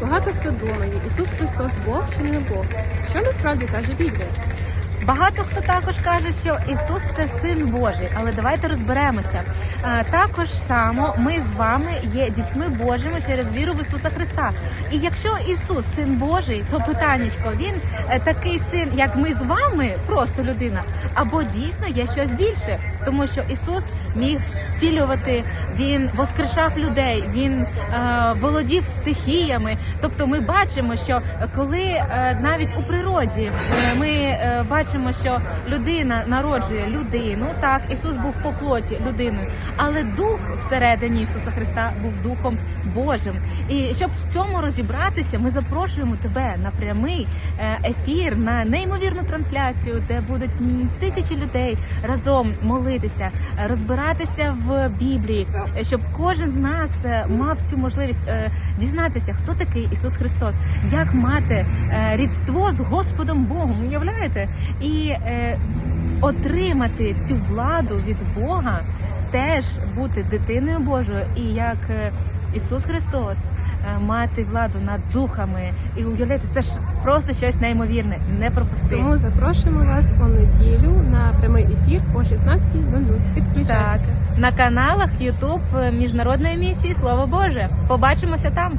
Багато хто думає, Ісус Христос Бог чи не Бог. Що насправді каже Біблія? Багато хто також каже, що Ісус це син Божий, але давайте розберемося. Е, Також само ми з вами є дітьми Божими через віру в Ісуса Христа. І якщо Ісус син Божий, то питаннячко, він е, такий син, як ми з вами, просто людина, або дійсно є щось більше, тому що Ісус міг зцілювати, він воскрешав людей, він е, володів стихіями. Тобто, ми бачимо, що коли е, навіть у природі е, ми е, бачимо, що людина народжує людину, так Ісус був по плоті людиною, але дух всередині Ісуса Христа був духом Божим. І щоб в цьому розібратися, ми запрошуємо тебе на прямий е, ефір, на неймовірну трансляцію, де будуть тисячі людей разом молитися, е, розбиратися в Біблії, е, щоб кожен з нас мав цю можливість дізнатися, хто такий Ісус Христос, як мати рідство з Господом Богом. Уявляєте? І е, отримати цю владу від Бога, теж бути дитиною Божою, і як е, Ісус Христос. е, Мати владу над духами і уявляєте, це ж просто щось неймовірне, не пропусти. Тому запрошуємо вас у неділю на прямий ефір о 16.00. Підключайтеся. на каналах YouTube Міжнародної місії Слово Боже. Побачимося там.